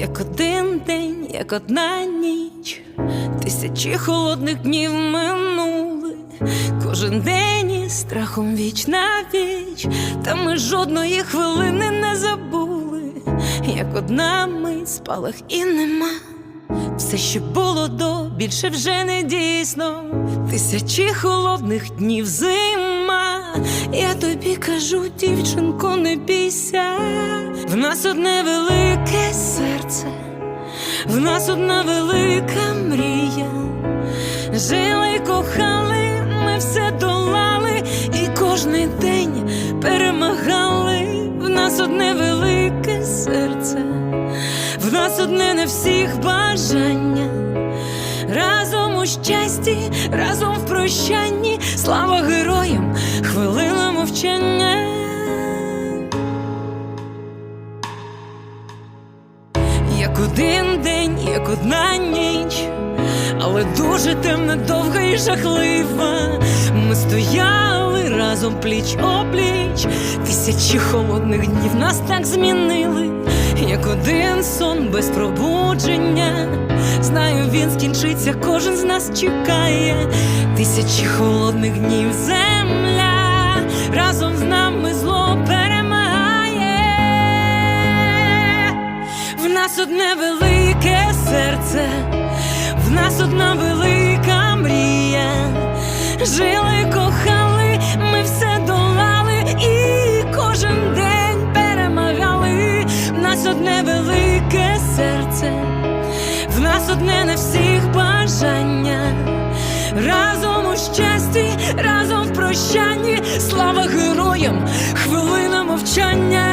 Як один день, як одна ніч, тисячі холодних днів минули, кожен день із страхом віч на віч, та ми жодної хвилини не забули, як одна мить спалах і нема. Все, що було до, більше вже не дійсно. Тисячі холодних днів зима. Я тобі кажу, дівчинко, не бійся. В нас одне велике в нас одна велика мрія. Жили, кохали, ми все долали, і кожний день перемагали. В нас одне велике серце. В нас одне не всіх бажання, разом у щасті, разом в прощанні, слава героям, хвилина мовчання. Як один одна ніч, але дуже темна, довга і жахлива. Ми стояли разом пліч опліч, тисячі холодних днів нас так змінили, як один сон без пробудження. Знаю, він скінчиться, кожен з нас чекає. Тисячі холодних днів земля разом з нами зло перемагає. В нас одне велике серце, в нас одна велика мрія. Жили, кохали, ми все долали і кожен день перемагали. В нас одне велике серце, в нас одне на всіх бажання. Разом у щасті, разом в прощанні, слава героям, хвилина мовчання.